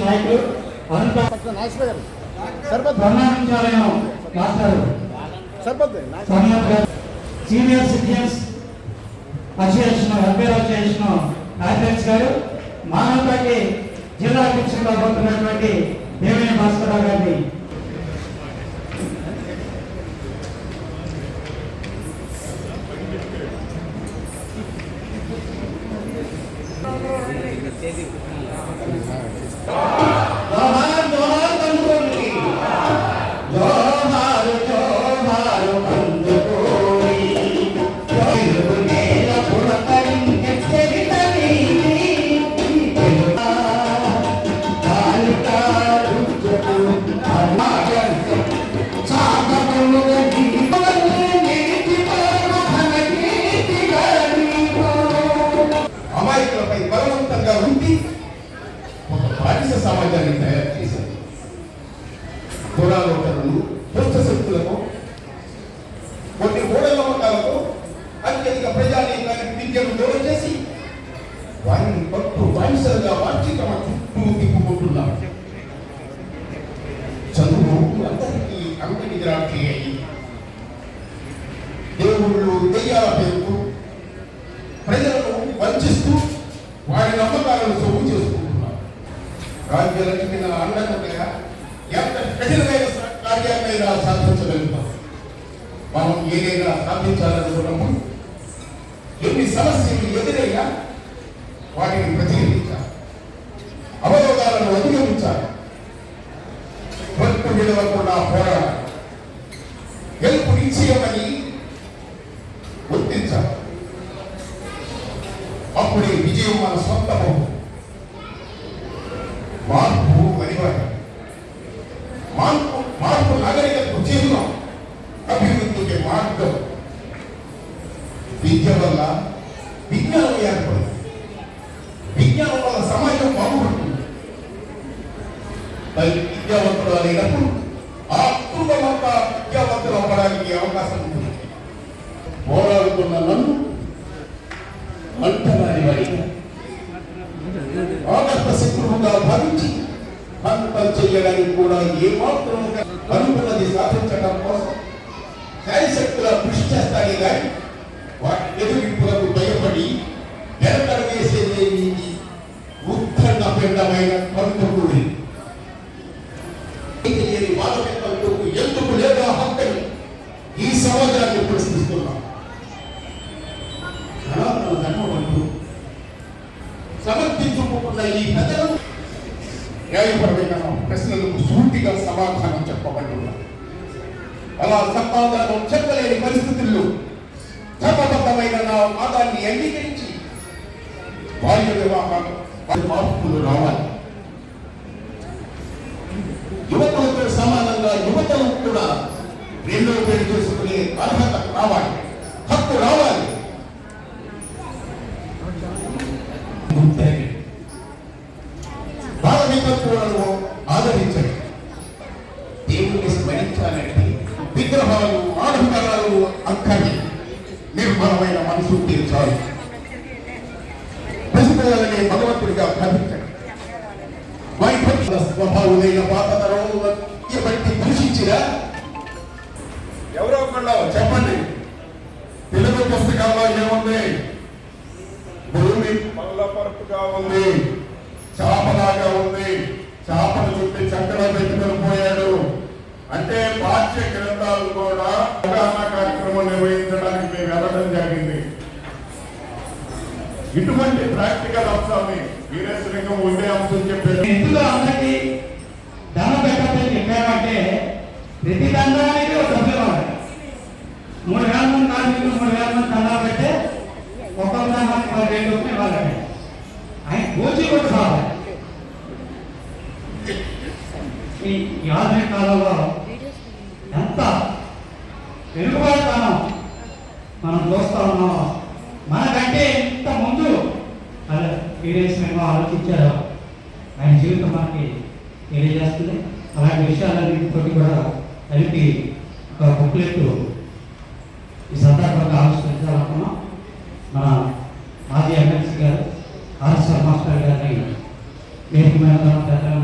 నాయకులు సర్బత్ సోమనాథ్ గారు. Senior citizens association welfare association కార్యదర్శి గారు మానవతకి జిల్లా అధ్యక్షులుగా పోతున్నటువంటి దేవిని భాస్కరరావు గారిని సమాజాన్ని తయారు చేశారు పురాలోకరులు దుష్ట శక్తులకు కొన్ని మూఢనమ్మకాలతో అత్యధిక ప్రజానీకానికి విద్యను దూరం చేసి వారిని పట్టు బానిసలుగా మార్చి తమ చుట్టూ తిప్పుకుంటున్నారు. చదువు అందరికీ అంగడి గ్రాంతి అయ్యి దేవుళ్ళు దెయ్యాల పేరుకు ప్రజలను వంచిస్తూ వారి నమ్మకాలను సొమ్ము చేస్తూ రాజ్యలక్ష్మి నా అండగా ఉన్నాయా ఎంత కఠినమైన కార్యాలైనా సాధించగలుగుతాం. మనం ఏదైనా సాధించాలనుకున్నప్పుడు ఎన్ని సమస్యలు ఎదురైనా వాటిని ప్రతిఘటించాలి. అవరోధాలను అధిగమించాలి. పట్టు విడవకుండా పోరాడాలి. గెలుపు నిశ్చయమని గుర్తించాలి. అప్పుడే విజయం మన సొంతము మార్పు అనివార్యం. మార్పు మార్పు నాగరికతకు చిహ్నం అభివృద్ధికి మార్గం విద్య వల్ల విజ్ఞానం ఏర్పడింది విజ్ఞానం వల్ల సమాజం బాగుపడుతుంది. విద్యావంతుడు అనేటప్పుడు ఆ కుటుంబం అంతా విద్యావంతులు అవ్వడానికి అవకాశం ఉంటుంది. పోరాడుతున్న నన్ను అంటరాని వాడిగా చేయడానికి కూడా ఏమాత్రం అనుకున్నది సాధించడం కోసం శాయశక్తుల కృషి చేస్తానే కానీ వాటి ఎదురింపులకు భయపడి వెనకడు వేసేదేమి ఉత్తన్న పిండమైన కంటుకుడి తెలియని వాదపెట్టకు ఎందుకు లేదా హక్కని ఈ సమాజాన్ని ప్రశ్నిస్తున్నాం. సనాతన ఈ ప్రజలు న్యాయపరమైన ప్రశ్నలకు సూటిగా సమాధానం చెప్పబడుతున్నారు అలా సమాధానం చెప్పలేని పరిస్థితుల్లో క్రమబద్ధమైన నా వాదాన్ని అంగీకరించి బాల్య వివాహాలు మార్పులు రావాలి. యువతలతో సమానంగా యువతలకు కూడా రెండో పెళ్ళి చేసుకునే అర్హత రావాలి. హక్కు రావాలి. భావవికత్వాలను ఆదరించండి. దేవుణ్ణి స్మరించాలంటే విగ్రహాలు ఆడంబరాలు అక్కడి నిర్మలమైన మనసు తీర్చాలి పసిపిల్లలని భగవంతుడిగా భావించండి. వైఫల్య స్వభావులైన పాత తరం బట్టి దూషించినా ఎవరో ఒకళ్ళు చెప్పండి. తెలుగు పుస్తకాల్లో ఏముంది? భూమి పల్లపరుపుగా ఉంది. చాపలాగా ఉంది. చేపలు చుట్టి చక్కగా పెట్టుకొని పోయాడు. అంటే పాఠ్య గ్రంథాలు కూడా అవగాహన కార్యక్రమం నిర్వహించడానికి మేము వెళ్ళడం జరిగింది. ఇటువంటి ప్రాక్టికల్ అంశాన్ని వీరేశలింగం ఉండే అంశం చెప్పారు. ఎందులో అందరికీ దండం పెట్టకపోతే చెప్పామంటే ప్రతి దండానికి ఒక సభ్యులు మూడు వేల మంది మూడు వేల మంది దండాలు పెడితే ఒక్కొక్క దండానికి పది రెండు రూపాయలు ఇవ్వాలండి ఆయన కోచి కావాలి ఈ ఈ ఆధునిక కాలంలో ఎంత వెనుకబడతానో మనం చూస్తా ఉన్నాం మనకంటే ఇంత ముందు అలా వీరేశ్వరంగా ఆలోచించారు. ఆయన జీవితం మనకి తెలియజేస్తుంది. అలాంటి విషయాలన్నింటితోటి కూడా కలిపి ఒక బుక్లెట్ ఈ సందర్భంగా ఆలోచించాలనుకున్నాం మన Thank you, that Secretary.